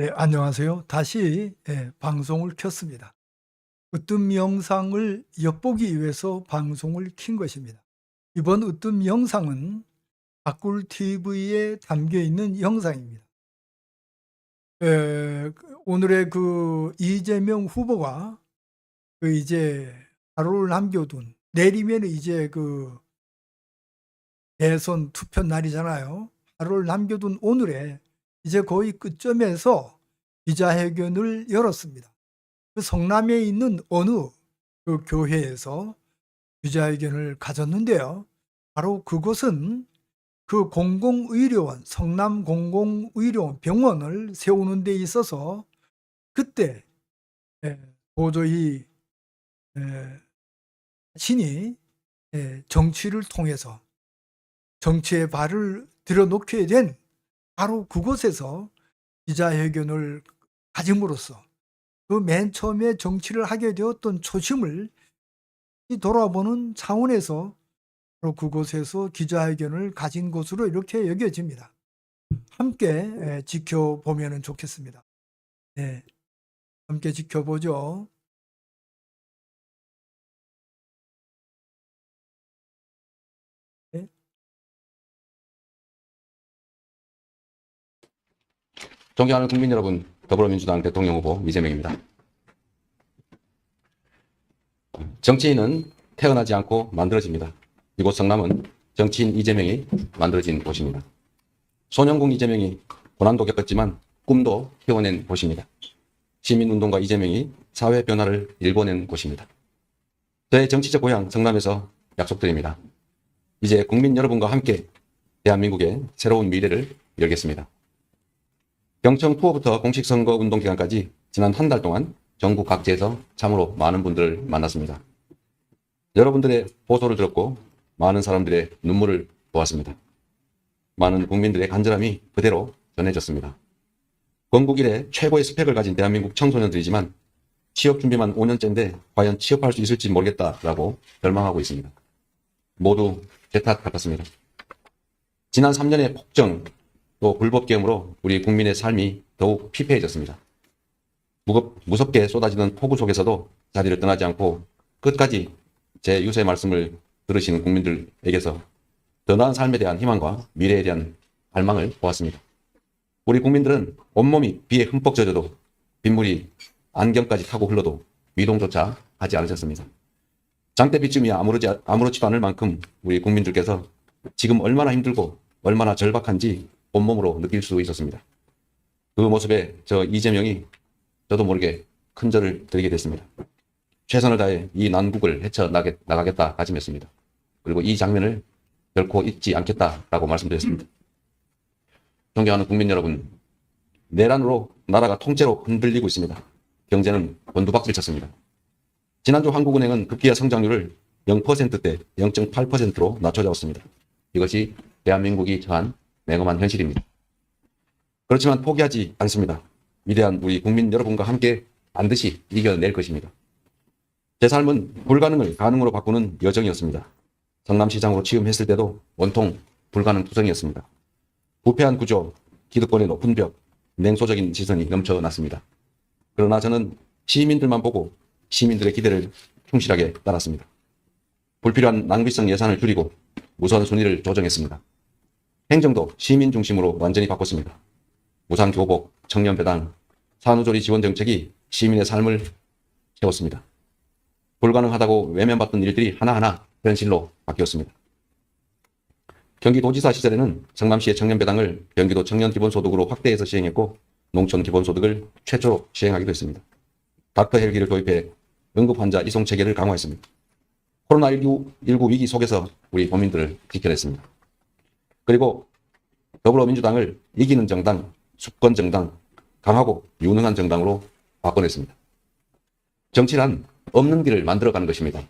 예, 안녕하세요. 다시 예, 방송을 켰습니다. 으뜸 영상을 엿보기 위해서 방송을 킨 것입니다. 이번 으뜸 영상은 바꿀 TV에 담겨 있는 영상입니다. 에, 오늘의 그 이재명 후보가 그 이제 하루를 남겨둔 내리면 이제 그 대선 투표 날이잖아요. 하루를 남겨둔 오늘에 이제 거의 끝점에서 기자회견을 열었습니다. 그 성남에 있는 어느 그 교회에서 기자회견을 가졌는데요. 바로 그곳은 그 공공의료원, 성남 공공의료원 병원을 세우는 데 있어서 그때 예, 도저히 예, 신이 예, 정치를 통해서 정치에 발을 들여놓게 된 바로 그곳에서 기자회견을 가짐으로써 그 맨 처음에 정치를 하게 되었던 초심을 돌아보는 차원에서 바로 그곳에서 기자회견을 가진 것으로 이렇게 여겨집니다. 함께 예, 지켜보면 좋겠습니다. 네, 함께 지켜보죠. 존경하는 국민 여러분, 더불어민주당 대통령 후보 이재명입니다. 정치인은 태어나지 않고 만들어집니다. 이곳 성남은 정치인 이재명이 만들어진 곳입니다. 소년공 이재명이 고난도 겪었지만 꿈도 키워낸 곳입니다. 시민운동가 이재명이 사회 변화를 일궈낸 곳입니다. 저의 정치적 고향 성남에서 약속드립니다. 이제 국민 여러분과 함께 대한민국의 새로운 미래를 열겠습니다. 경청 투어부터 공식 선거 운동 기간까지 지난 한 달 동안 전국 각지에서 참으로 많은 분들을 만났습니다. 여러분들의 보소를 들었고 많은 사람들의 눈물을 보았습니다. 많은 국민들의 간절함이 그대로 전해졌습니다. 건국 이래 최고의 스펙을 가진 대한민국 청소년들이지만 취업 준비만 5년째인데 과연 취업할 수 있을지 모르겠다라고 절망하고 있습니다. 모두 제 탓 같았습니다. 지난 3년의 폭정, 또 불법 계엄으로 우리 국민의 삶이 더욱 피폐해졌습니다. 무겁, 무섭게 쏟아지는 폭우 속에서도 자리를 떠나지 않고 끝까지 제 유세 말씀을 들으시는 국민들에게서 더 나은 삶에 대한 희망과 미래에 대한 갈망을 보았습니다. 우리 국민들은 온몸이 비에 흠뻑 젖어도 빗물이 안경까지 타고 흘러도 미동조차 하지 않으셨습니다. 장대 빗쯤이야 아무렇지, 아무렇지도 않을 만큼 우리 국민들께서 지금 얼마나 힘들고 얼마나 절박한지 온몸으로 느낄 수 있었습니다. 그 모습에 저 이재명이 저도 모르게 큰 절을 드리게 됐습니다. 최선을 다해 이 난국을 헤쳐나가겠다 다짐했습니다. 그리고 이 장면을 결코 잊지 않겠다라고 말씀드렸습니다. 존경하는 국민 여러분, 내란으로 나라가 통째로 흔들리고 있습니다. 경제는 곤두박질 쳤습니다. 지난주 한국은행은 급기야 성장률을 0%대 0.8%로 낮춰졌습니다. 이것이 대한민국이 처한 냉엄한 현실입니다. 그렇지만 포기하지 않습니다. 위대한 우리 국민 여러분과 함께 반드시 이겨낼 것입니다. 제 삶은 불가능을 가능으로 바꾸는 여정이었습니다. 성남시장으로 취임했을 때도 온통 불가능 투성이었습니다. 부패한 구조, 기득권의 높은 벽, 냉소적인 시선이 넘쳐났습니다. 그러나 저는 시민들만 보고 시민들의 기대를 충실하게 따랐습니다. 불필요한 낭비성 예산을 줄이고 우선 순위를 조정했습니다. 행정도 시민 중심으로 완전히 바꿨습니다. 무상 교복, 청년 배당, 산후조리 지원 정책이 시민의 삶을 채웠습니다. 불가능하다고 외면받던 일들이 하나하나 현실로 바뀌었습니다. 경기도지사 시절에는 성남시의 청년 배당을 경기도 청년 기본소득으로 확대해서 시행했고 농촌 기본소득을 최초로 시행하기도 했습니다. 닥터 헬기를 도입해 응급 환자 이송 체계를 강화했습니다. 코로나19 19 위기 속에서 우리 국민들을 지켜냈습니다. 그리고 더불어민주당을 이기는 정당, 수권 정당, 강하고 유능한 정당으로 바꿔냈습니다. 정치란 없는 길을 만들어가는 것입니다.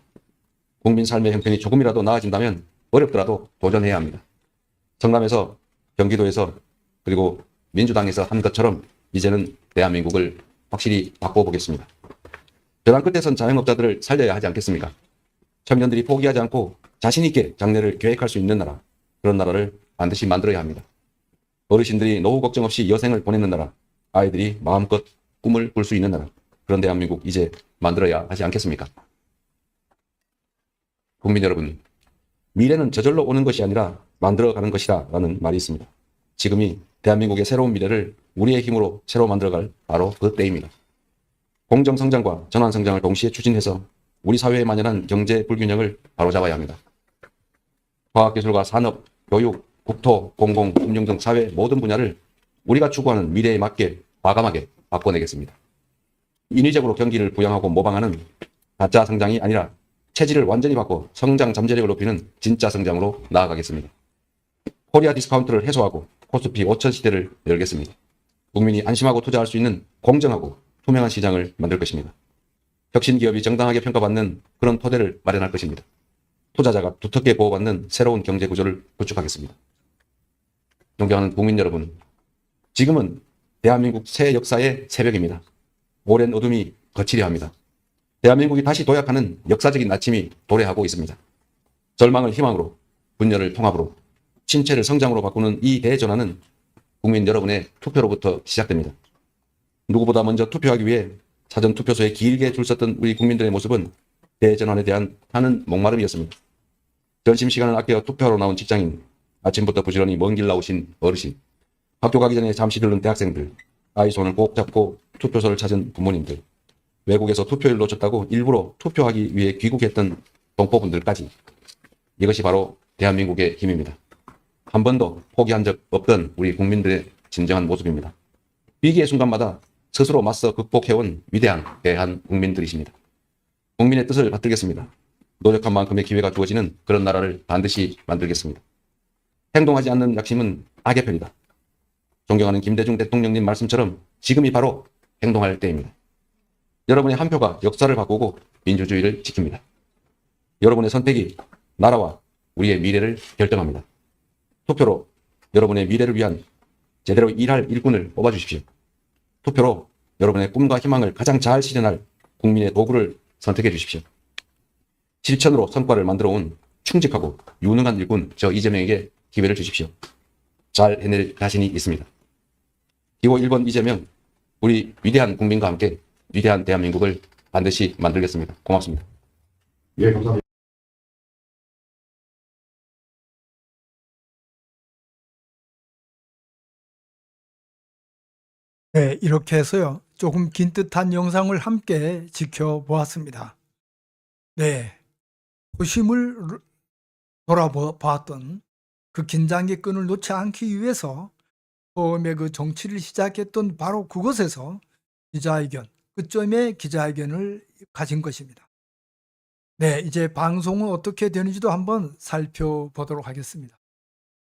국민 삶의 형편이 조금이라도 나아진다면 어렵더라도 도전해야 합니다. 성남에서 경기도에서 그리고 민주당에서 한 것처럼 이제는 대한민국을 확실히 바꿔보겠습니다. 벼랑 끝에 선 자영업자들을 살려야 하지 않겠습니까? 청년들이 포기하지 않고 자신있게 장래를 계획할 수 있는 나라, 그런 나라를 반드시 만들어야 합니다. 어르신들이 노후 걱정 없이 여생을 보내는 나라, 아이들이 마음껏 꿈을 꿀 수 있는 나라. 그런 대한민국 이제 만들어야 하지 않겠습니까? 국민 여러분, 미래는 저절로 오는 것이 아니라 만들어가는 것이다 라는 말이 있습니다. 지금이 대한민국의 새로운 미래를 우리의 힘으로 새로 만들어갈 바로 그 때입니다. 공정성장과 전환성장을 동시에 추진해서 우리 사회에 만연한 경제 불균형을 바로잡아야 합니다. 과학기술과 산업, 교육, 국토, 공공, 금융 등 사회 모든 분야를 우리가 추구하는 미래에 맞게 과감하게 바꿔내겠습니다. 인위적으로 경기를 부양하고 모방하는 가짜 성장이 아니라 체질을 완전히 바꿔 성장 잠재력을 높이는 진짜 성장으로 나아가겠습니다. 코리아 디스카운트를 해소하고 코스피 5천 시대를 열겠습니다. 국민이 안심하고 투자할 수 있는 공정하고 투명한 시장을 만들 것입니다. 혁신 기업이 정당하게 평가받는 그런 토대를 마련할 것입니다. 투자자가 두텁게 보호받는 새로운 경제 구조를 구축하겠습니다. 존경하는 국민 여러분, 지금은 대한민국 새 역사의 새벽입니다. 오랜 어둠이 거치려 합니다. 대한민국이 다시 도약하는 역사적인 아침이 도래하고 있습니다. 절망을 희망으로, 분열을 통합으로, 신체를 성장으로 바꾸는 이 대전환은 국민 여러분의 투표로부터 시작됩니다. 누구보다 먼저 투표하기 위해 사전 투표소에 길게 줄 섰던 우리 국민들의 모습은 대전환에 대한 하는 목마름이었습니다. 점심시간을 아껴 투표하러 나온 직장인, 아침부터 부지런히 먼 길 나오신 어르신, 학교 가기 전에 잠시 들른 대학생들, 아이 손을 꼭 잡고 투표소를 찾은 부모님들, 외국에서 투표일 놓쳤다고 일부러 투표하기 위해 귀국했던 동포분들까지 이것이 바로 대한민국의 힘입니다. 한 번도 포기한 적 없던 우리 국민들의 진정한 모습입니다. 위기의 순간마다 스스로 맞서 극복해온 위대한 대한 국민들이십니다. 국민의 뜻을 받들겠습니다. 노력한 만큼의 기회가 주어지는 그런 나라를 반드시 만들겠습니다. 행동하지 않는 약심은 악의 편이다. 존경하는 김대중 대통령님 말씀처럼 지금이 바로 행동할 때입니다. 여러분의 한 표가 역사를 바꾸고 민주주의를 지킵니다. 여러분의 선택이 나라와 우리의 미래를 결정합니다. 투표로 여러분의 미래를 위한 제대로 일할 일꾼을 뽑아주십시오. 투표로 여러분의 꿈과 희망을 가장 잘 실현할 국민의 도구를 선택해 주십시오. 실천으로 성과를 만들어 온 충직하고 유능한 일꾼 저 이재명에게 기회를 주십시오. 잘 해낼 자신이 있습니다. 기호 1번 이재명, 우리 위대한 국민과 함께 위대한 대한민국을 반드시 만들겠습니다. 고맙습니다. 예, 감사합니다. 네, 이렇게 해서요. 조금 긴 듯한 영상을 함께 지켜보았습니다. 네. 도심을 돌아보았던 그 긴장의 끈을 놓지 않기 위해서 처음에 그 정치를 시작했던 바로 그곳에서 기자회견, 그점에 기자회견을 가진 것입니다. 네, 이제 방송은 어떻게 되는지도 한번 살펴보도록 하겠습니다.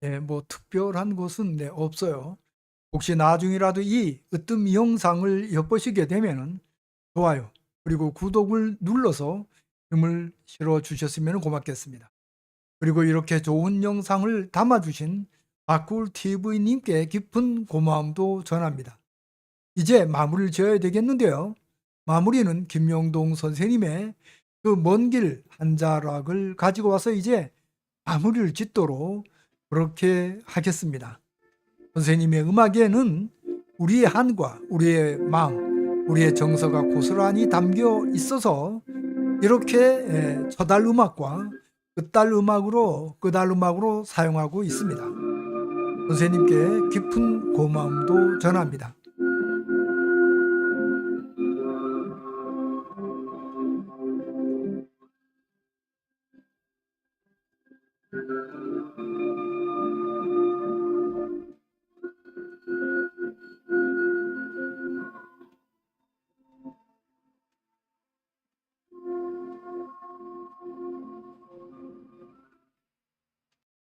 네, 뭐 특별한 것은 네, 없어요. 혹시 나중이라도 이 으뜸 영상을 엿보시게 되면은 좋아요 그리고 구독을 눌러서 힘을 실어 주셨으면 고맙겠습니다. 그리고 이렇게 좋은 영상을 담아주신 바꿀 TV님께 깊은 고마움도 전합니다. 이제 마무리를 지어야 되겠는데요. 마무리는 김영동 선생님의 그 먼 길 한 자락을 가지고 와서 이제 마무리를 짓도록 그렇게 하겠습니다. 선생님의 음악에는 우리의 한과 우리의 마음, 우리의 정서가 고스란히 담겨 있어서 이렇게 에, 첫달 음악과 끝달 음악으로 끝달 음악으로 사용하고 있습니다. 선생님께 깊은 고마움도 전합니다.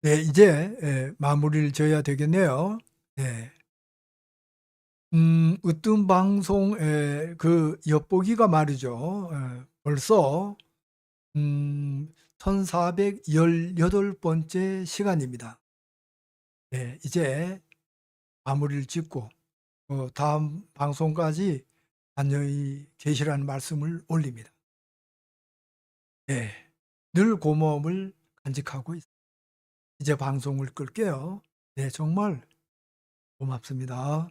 네, 이제 에, 마무리를 지어야 되겠네요. 네. 음, 으뜸 방송의 그 엿보기가 말이죠. 에, 벌써 음, 1418번째 시간입니다. 네, 이제 마무리를 짓고 어, 다음 방송까지 안녕히 계시라는 말씀을 올립니다. 네, 늘 고마움을 간직하고 있습니다. 이제 방송을 끌게요. 네, 정말 고맙습니다.